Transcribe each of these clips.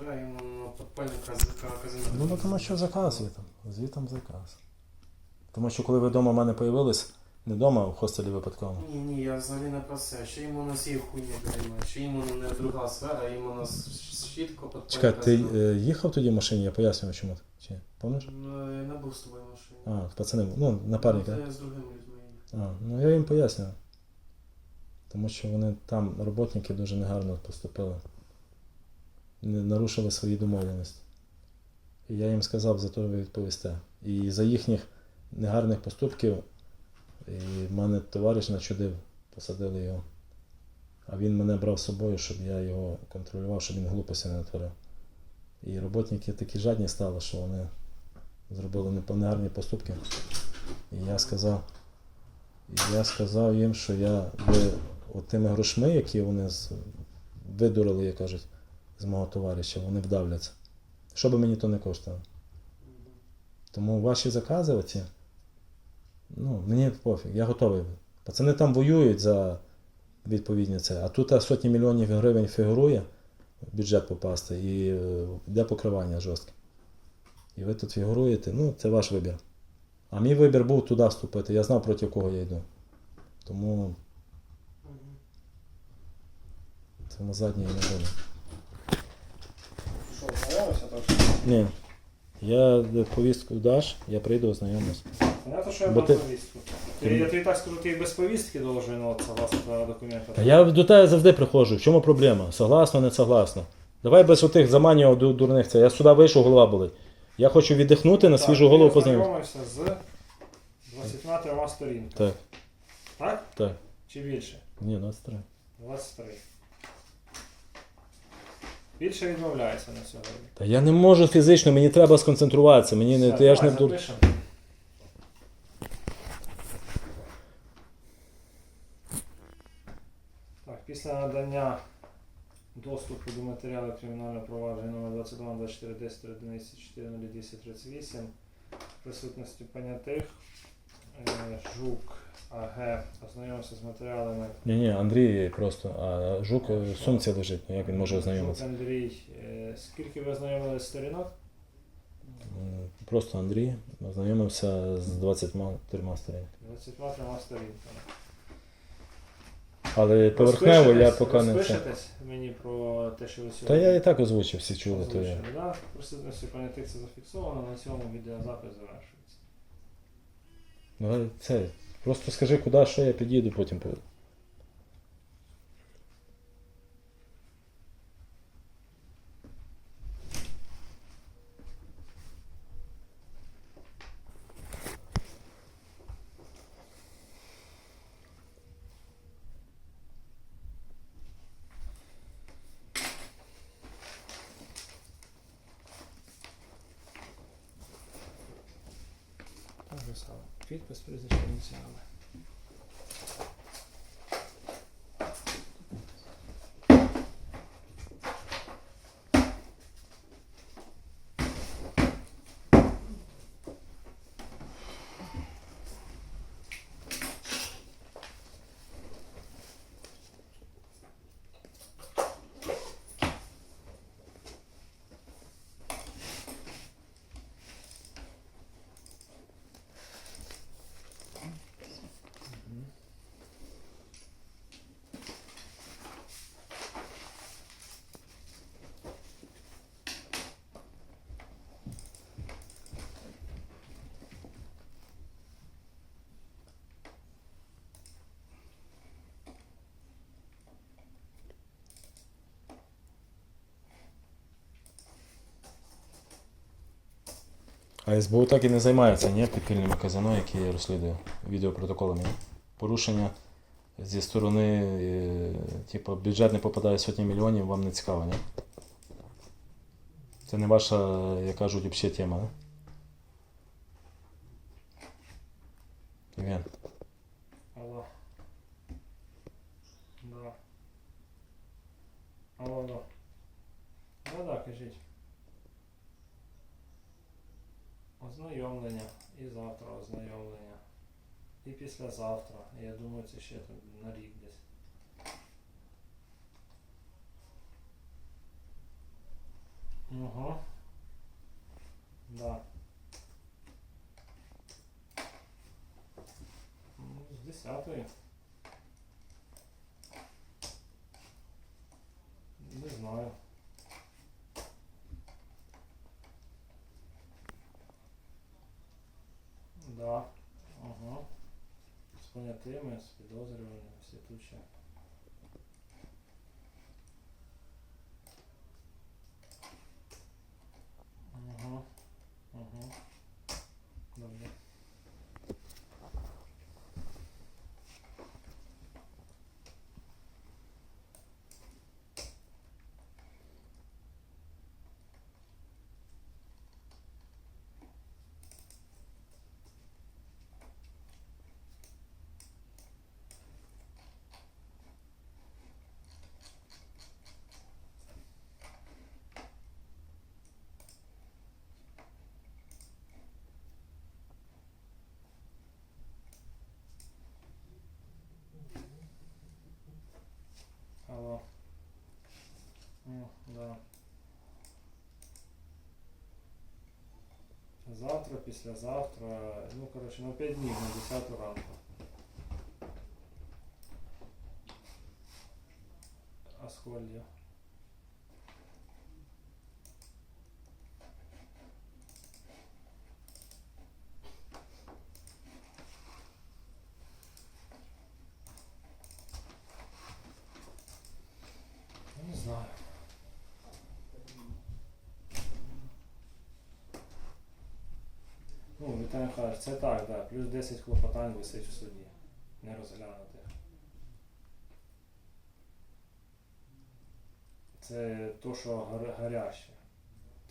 Да, ему на. Ну, бо тому що заказ звітом. Звітом заказ. Тому що коли ви вдома в мене появились, не вдома, а в хостелі випадково. Ні, ні, я взагалі не про це. Ще йому у нас є хуйня приймає. Ще йому не друга сфера, йому у нас щітко подпольне Чекай, ти е, їхав тоді в машині, я пояснюю, чому. ти. Чи? Пам'ятаєш? Ну, я не був з тобою в машині. А, пацани, ну, напарник, Ну, так? Я з другими людьми. А, ну я їм пояснюю. Тому що вони там, роботники, дуже негарно поступили. Нарушили свої домовленості. Я їм сказав, за то ви відповісте. І за їхніх негарних поступків і в мене товариш начудив, посадили його. А він мене брав з собою, щоб я його контролював, щоб він глупості не натворив. І роботники такі жадні стали, що вони зробили непо- негарні поступки. І я сказав, я сказав їм, що я ви тими грошми, які вони видурили, як кажуть, з мого товариша, вони вдавляться. Що би мені то не коштувало. Тому ваші закази оці, ну, мені пофіг, я готовий. Пацани там воюють за відповідні це. А тут сотні мільйонів гривень фігурує в бюджет попасти і йде покривання жорстке. І ви тут фігуруєте, ну, це ваш вибір. А мій вибір був туди вступити. Я знав, проти кого я йду. Тому на задній не буде. Ні. Я повістку даш, я прийду, ознайомлюсь. Понятно, що я Бо дам ти- повістку. Ти, я тобі так скажу, ти без повістки должен от, согласно твоего документа. Я до тебе завжди приходжу. В чому проблема? Согласно, не согласно. Давай без отих заманів ду- дурних це. Я сюди вийшов, голова болить. Я хочу віддихнути на свіжу голову познайомитися. ознайомився з 23 сторінками. Так, Так? так. Чи більше? Ні, 23. 23. Більше відмовляється на сьогодні. Та я не можу фізично, мені треба сконцентруватися. Мені не, Все, я ж не давай, запишемо. Так, після надання доступу до матеріалів кримінального провадження номер 22 24 10 одиниці 4 10 38 присутності понятих е, Жук АГ ознайомився з матеріалами Ні, ні, Андрій просто, а жук е, в сумці лежить, ну як він може ознайомитися? Жук Андрій, е, скільки ви ознайомилися з сторінок? М, Просто Андрій ознайомився з 23 сторінками. 23 сторінками. Але поверхнево я Розпишетесь- поки не це. Розпишетесь мені про те, що ви сьогодні Та я і так озвучив, всі чули, то я. озвучили, да? В присутності понятих це зафіксовано, на цьому відеозапис завершується. Ну, це. Просто скажи, куди, що я підійду, потім по- Саме. Підпис прізвище ініціали. А СБУ так і не займається, ні, підпільними казино, які я розслідую відеопротоколами. Порушення зі сторони, е, типу, бюджет не попадає сотні мільйонів, вам не цікаво, ні? Це не ваша, як кажуть, взагалі тема, не? Євген, Алло. Да. Алло, алло. Да, да, кажіть. Ознайомлення. І завтра ознайомлення. І післязавтра. Я думаю, це ще там на рік десь. Угу. Да. Ну, З десятої. Не знаю. Да. Ага. З понятими, з підозрюваними, всі тут. Ага. Ага. Добре. Алло. Ну, да. Завтра, післязавтра, ну коротше, на 5 днів на 10 ранку. Асхольдія. Ну, Не знаю. Ну, Віталій Михайлович, це так, да. Плюс 10 клопотань висить у суді. Не розглянутих. Це то, що гар- гаряче.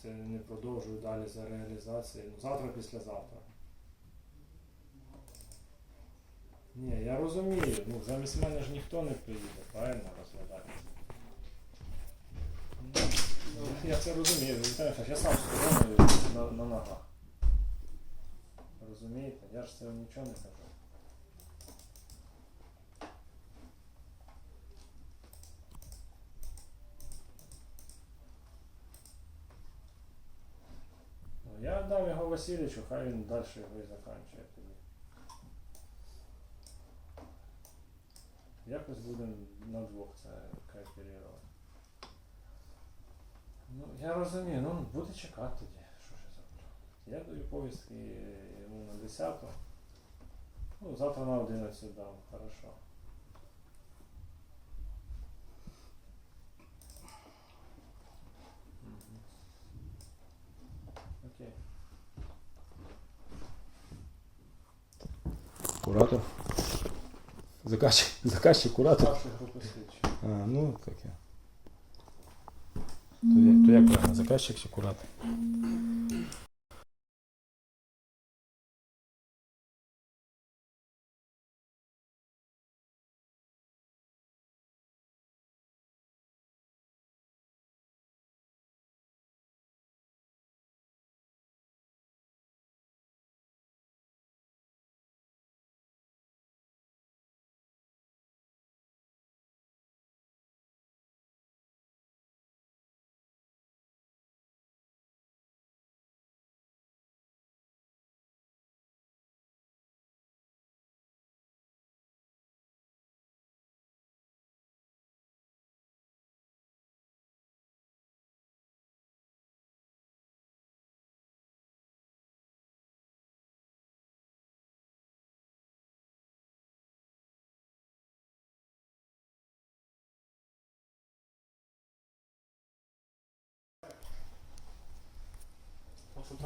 Це не продовжую далі за реалізацією. Ну, завтра, післязавтра. Ні, я розумію. Ну, замість мене ж ніхто не приїде, правильно розглядати. Ну, Я це розумію, Віталій Михайлович, я сам з на, на ногах. Розумієте? Я ж це нічого не кажу. Ну, Я дам його Васильовичу, хай він далі його і закінчує тоді. Якось будемо на двох це кооперувати. Ну, я розумію, ну буде чекати тоді. Я даю повістки йому на 10. Ну, завтра на 11 дам, хорошо. Окей. Куратор. Заказчик, заказчик куратор. Групи слідчі. А, ну таке. То як, то як правильно, заказчик чи куратор?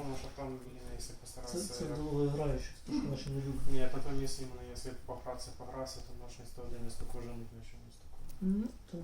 Потому что там, блин, если Це, постараться... це довгоіграюче, це ж наші не люблять. Ні, потом, если именно если пограться, пограться, то можна 111 кожаних на чомусь такому. Ну, то